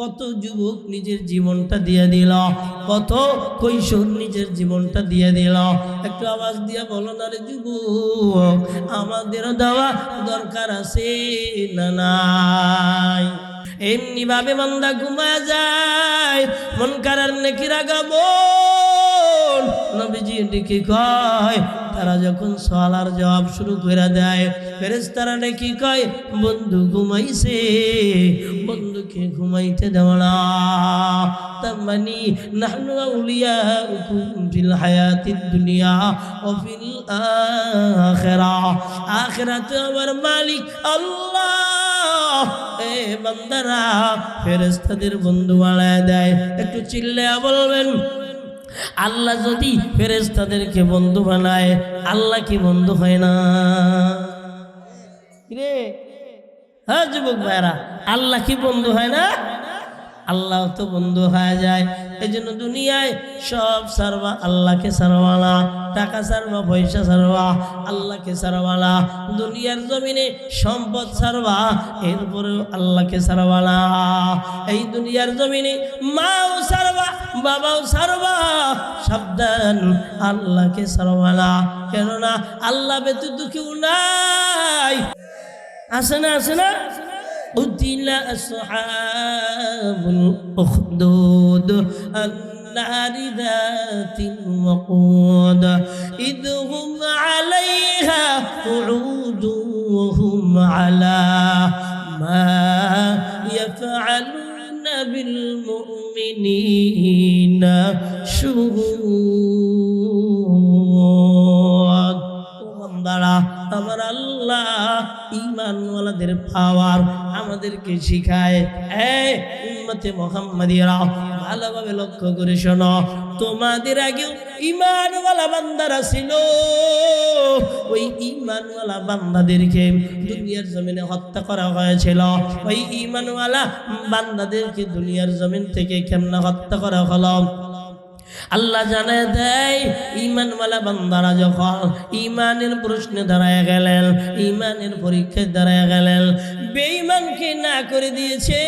কত যুবক নিজের জীবনটা দিয়ে দিল, কত কৈশোর নিজের জীবনটা দিয়ে দিল। একটু আওয়াজ দিয়া বলো না রে যুবক আমাদেরও দেওয়া দরকার আছে না নাই? এমনি ভাবে মন্দা ঘুমা যায়, মন কারার নেকিরা গাবো। নবীজি ডেকে কয়, তারা যখন সওয়ালার জবাব শুরু করে দেয়, ফেরেশতারা ডেকে কয়, বন্ধু ঘুমাইছে, বন্ধুকে ঘুমাইতে না। তার মানে বন্ধু বানায় দেয়। একটু চিল্লে বলবেন আল্লাহ যদি ফেরেশতাদেরকে বন্ধু বানায়, আল্লাহ কি বন্ধু হয় না? রে? হ্যাঁ যুবক ভাইরা আল্লাহ কি বন্ধু হয় না? আল্লাহ তো বন্ধু হয়ে যায়। এই জন্য দুনিয়ায় সব সারবা আল্লাহকে সারওয়ালা টাকা সারবা পয়সা সারবা আল্লাহকে সারওয়ালা দুনিয়ার জমিনে সম্পদ সারবা এরপরেও আল্লাহকে সারওয়ালা এই দুনিয়ার জমিনে মাও সারবা বাবাও সারবা সাবধান আল্লাহকে সারওয়ালা কেননা আল্লাহ ব্যতীত কেউ নাই আসে না আসে না قتل أصحاب الأخدود النار ذات الوقود إذ هم عليها قعود وهم على ما يفعلون بالمؤمنين شهود বান্দারা আমার আল্লাহ ইমানওয়ালাদের পাওয়ার আমাদেরকে শিখায় এ উম্মতে মোহাম্মদিরা ভালোভাবে লক্ষ্য করে শোনো। তোমাদের আগেও ইমানওয়ালা বান্দারা ছিল। ওই ইমানওয়ালা বান্দাদেরকে দুনিয়ার জমিনে হত্যা করা হয়েছিল। ওই ইমানওয়ালা বান্দাদেরকে দুনিয়ার জমিন থেকে কেমনা হত্যা করা হলো? আল্লাহ জানে দেয়, ইমানওয়ালা বান্দারা যখন ইমানের প্রশ্নে দাঁড়ায় গেলেন, ইমানের পরীক্ষায় দাঁড়ায় গেলেন বেঈমানকে না করে দিয়েছে?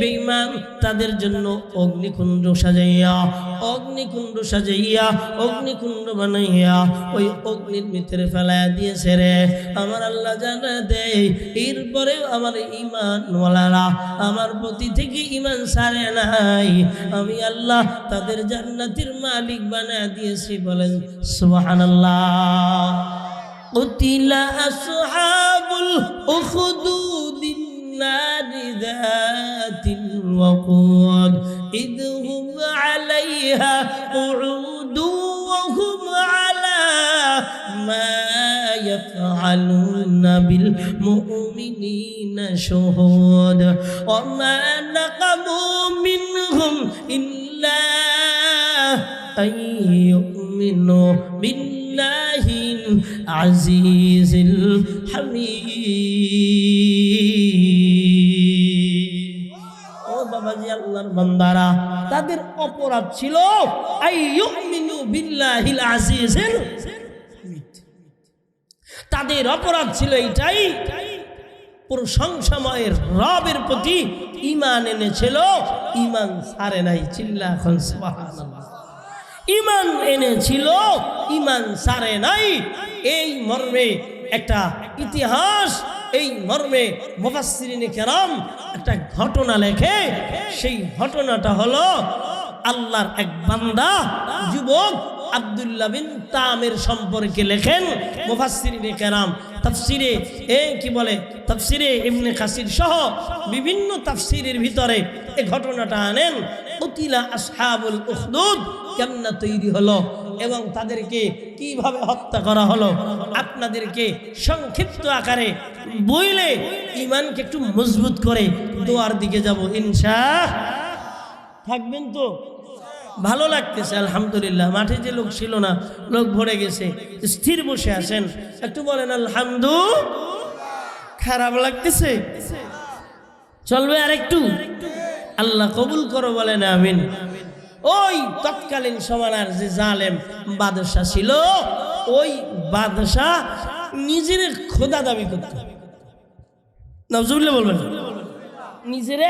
বেঈমান তাদের জন্য অগ্নিকুণ্ড সাজাইয়া অগ্নিকুণ্ড সাজাইয়া অগ্নিকুণ্ড বানাইয়া ওই অগ্নির ভিতরে ফেলাইয়া দিয়েছে রে আমার আল্লাহ জানা দেয় এরপরেও আমার ইমানওয়ালারা আমার প্রতি থেকে ইমান সারে নাই আমি আল্লাহ তাদের জান্নাতের মালিক বানায় দিয়েছি বলেন সুবহানাল্লাহ قتل أصحاب الأخدود النار ذات الوقود إذ هم عليها قعود وهم على ما يفعلون بالمؤمنين شهود. وما نقموا منهم إلا أن يؤمنوا بالله العزيز الحميد. আল্লাহর বান্দারা, তাদের অপরাধ ছিল তাদের অপরাধ ছিল এইটাই, প্রশংসাময়ের রবের প্রতি ইমান এনেছিল ইমান সারে নাই, চিল্লা ইমান এনেছিল ইমান সারে নাই, এই মর্মে একটা ইতিহাস এই মর্মে মুফাসসিরিনে কেরাম একটা ঘটনা লেখে। সেই ঘটনাটা হলো আল্লাহর এক বান্দা যুবক আব্দুল্লাহ বিন তামের সম্পর্কে লেখেন মুফাসসিরিনে কেরাম। তাফসিরে এ কি বলে? তাফসিরে ইবনে কাসির সহ বিভিন্ন তাফসিরের ভিতরে এই ঘটনাটা আনেন। উতিলা আসহাবুল উখদুদ কেমনা তৈরি হলো? এবং তাদেরকে কীভাবে হত্যা করা হলো, আপনাদেরকে সংক্ষিপ্ত আকারে বইলে ইমানকে একটু মজবুত করে দোয়ার দিকে যাব ইনশা থাকবেন তো? ভালো লাগতেছে, আলহামদুলিল্লাহ। মাঠে যে লোক ছিল না, লোক ভরে গেছে, স্থির বসে আছেন। একটু বলেন আলহামদু খারাপ লাগতেছে? চলবে আর একটু আল্লাহ কবুল করো বলেন, আমিন। ওই তৎকালীন সমানার যে জালেম বাদশাহ ছিল, ওই বাদশাহ নিজের খোদা দাবি করত। নজরুল্লাহ বলবেন নিজেরে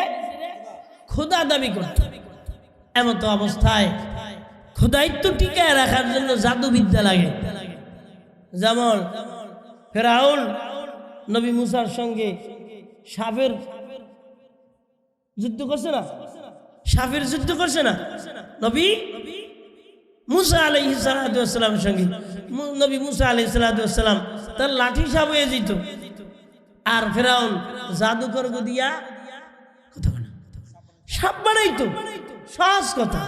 খোদা দাবি করত। এমত অবস্থায় খোদায়িত্ব টিকায় রাখার জন্য জাদুবিদ্যা লাগে। যেমন ফেরাউল নবী মুসার সঙ্গে সাপের যুদ্ধ করছে না? সাপের যুদ্ধ করছে না? নবী? মুসা আলাই সালাতামের সঙ্গে। নবী মুসা আলাই সালাতাম তার লাঠি সাপ হয়ে যেত। আর ফেরাউন জাদুকর দিয়া কথা না। সাপ বানাইতো। সহজ কথা।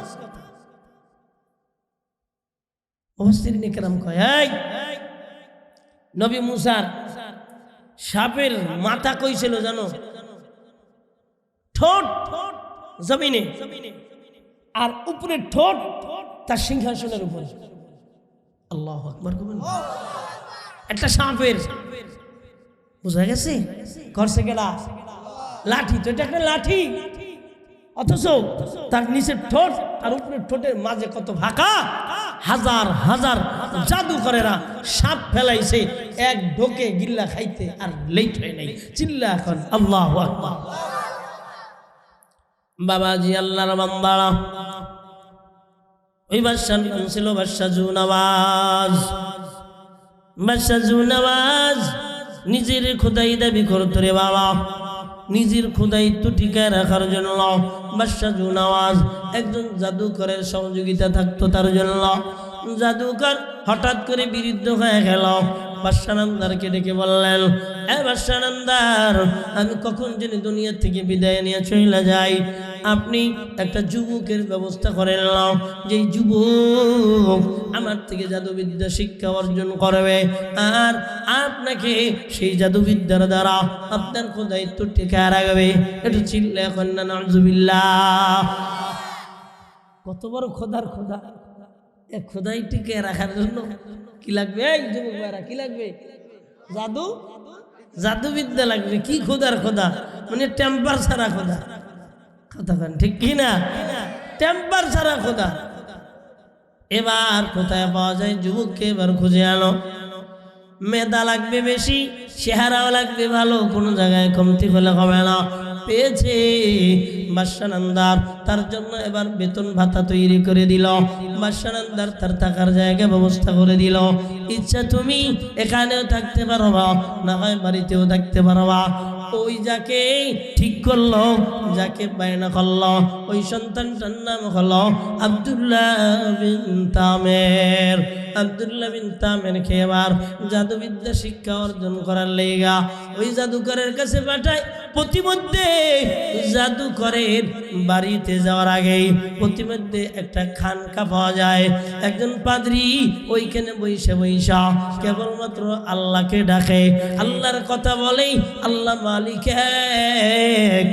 নবী মুসার সাপের মাথা কইছিল জানো? ঠোঁট জমিনে আর উপরে ঠোঁট তার সিংহাসনের উপরে। আল্লাহ আকবর একটা সাপের। বুঝা গেছে? করছে গেলা। লাঠি, তো এটা একটা লাঠি। অথচ তার নিচের ঠোঁট আর উপরের ঠোঁটের মাঝে কত ফাঁকা। হাজার হাজার জাদুকরেরা সাপ ফেলাইছে, এক ঢোকে গিল্লা খাইতে আর লেট হয় নাই। চিল্লা এখন, আল্লাহ আকবার। বাবাজি আল্লাহর বান্দারা। ওই বাদশার নাম ছিল বাদশা জুনাবাজ। বাদশা জুনাবাজ নিজের খোদাই দাবি করতো রে বাবা। নিজের খোদাইত্ব টিকায় রাখার জন্য। বাদশা জুনাওয়াজ একজন জাদুকরের সহযোগিতা থাকতো তার জন্য। জাদুকর হঠাৎ করে বিরুদ্ধ হয়ে গেল। বাদশানন্দারকে ডেকে বললেন, এ বাদশানন্দার, আমি কখন জানি দুনিয়া থেকে বিদায় নিয়ে চলে যাই? আপনি একটা যুবকের ব্যবস্থা করে নাও। যেই যুবক আমার থেকে জাদুবিদ্যা শিক্ষা অর্জন করবে, আর আপনাকে সেই জাদুবিদ্যার দ্বারা আপনার দায়িত্ব টিকা রাখবে। একটু চিল্লে এখন না নজুবিল্লাহ কত বড় খোদার খোদা। খোদাই টিকে রাখার জন্য কি লাগবে? এই যুবক ভাইরা, কি লাগবে? জাদু? জাদুবিদ্যা লাগবে। কি খোদার খোদা? মানে টেম্পার ছাড়া খোদা। কথা ঠিক কি না? টেম্পার ছাড়া খোদা। এবার কোথায় পাওয়া যায়? যুবককে এবার খুঁজে আনো। মেধা লাগবে বেশি, চেহারাও লাগবে ভালো, কোনো জায়গায় কমতি হলে হবে না। পেয়েছে। মাসানন্দার তার জন্য এবার বেতন ভাতা তৈরি করে দিল। মাসানন্দার তার থাকার জায়গা ব্যবস্থা করে দিল। ইচ্ছা তুমি এখানেও থাকতে পারবা, না হয় বাড়িতেও থাকতে পারবা। ওই যাকে ঠিক করল, যাকে বায়না করল, ওই সন্তানটার নাম হলো আবদুল্লাহ আবদুল্লাহ বিন তামের খেবার জাদুবিদ্যা শিক্ষা অর্জন করার লেগা ওই জাদুকরের কাছে পাঠায়। প্রতিমধ্যে জাদুকরের বাড়িতে যাওয়ার আগেই প্রতিমধ্যে একটা খানকা পাওয়া যায়। একজন পাদ্রি ওইখানে বৈশা বৈশা কেবলমাত্র আল্লাহকে ডাকে। আল্লাহর কথা বলেই আল্লাহ মালিক। এক।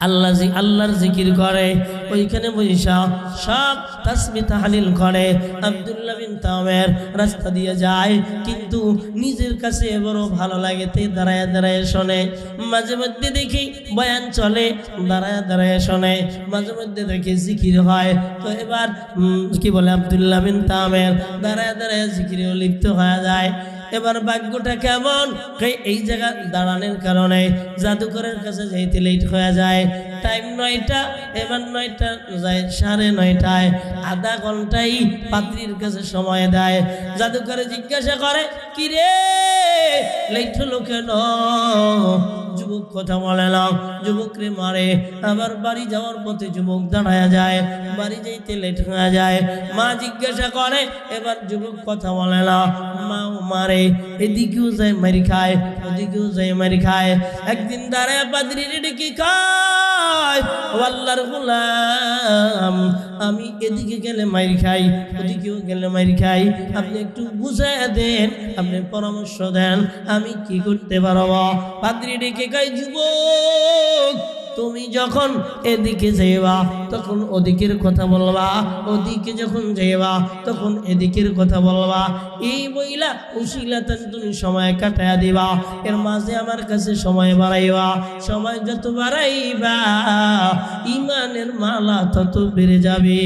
আল্লাহ আল্লাহর জিকির করে। ওইখানে বৈশা সব তাসমি তাহালিল করে। আব্দুল্লাহ বিন তামের রাস্তা দিয়ে যায়। কিন্তু নিজের কাছে বড় ভালো লাগে, তে দাঁড়ায় দাঁড়ায় শোনে। মাঝে মধ্যে দেখি বয়ান চলে, দাঁড়ায় দাঁড়ায় শোনে। মাঝে মধ্যে দেখি জিকির হয়। তো এবার কি বলে আব্দুল্লাহ বিন তামের, দাঁড়ায় দাঁড়ায় জিকিরেও লিপ্ত হয়ে যায়। এবার ভাগ্যটা কেমন? এই- জায়গা দাঁড়ানোর কারণে জাদুকরের কাছে যেতে লেট হয়ে যায়। টাইম নয়টা, এবার নয়টা যায় সাড়ে নয়টায়। আধা ঘন্টাই পাত্রীর কাছে সময় দেয়। জাদুকরে জিজ্ঞাসা করে, কিরে লেট হলো কেন? যুবক কথা বলে যুবকরে মারে। আবার বাড়ি যাওয়ার পথে যুবক দাঁড়ায় যায়, বাড়ি যাইতে লেট হয়ে যায়। মা জিজ্ঞাসা করে, এবার যুবক কথা বলে না, মাও মারে। এদিকেও যায় মারি খায়, ওদিকেও যায় মারি খায়। একদিন দাঁড়ায় পাদ্রি খায় ও আল্লাহর গোলাম, আমি এদিকে গেলে মাইর খাই, ওদিকেও গেলে মাইর খাই। আপনি একটু বুঝাই দেন, আপনি পরামর্শ দেন, আমি কি করতে পারব? পাদ্রি ডেকে খাই যুবক, তুমি যখন এদিকে যাইবা, তখন ওদিকের কথা বলবা, ওদিকে যখন যাইবা, তখন এদিকের কথা বলবা। এই বইলা উশিলাতেন তুমি সময় কাটায়া দিবা, এর মাঝে আমার কাছে সময় বাড়াইবা, সময় যত বাড়াইবা, ইমানের মালা তত বেড়ে যাবে।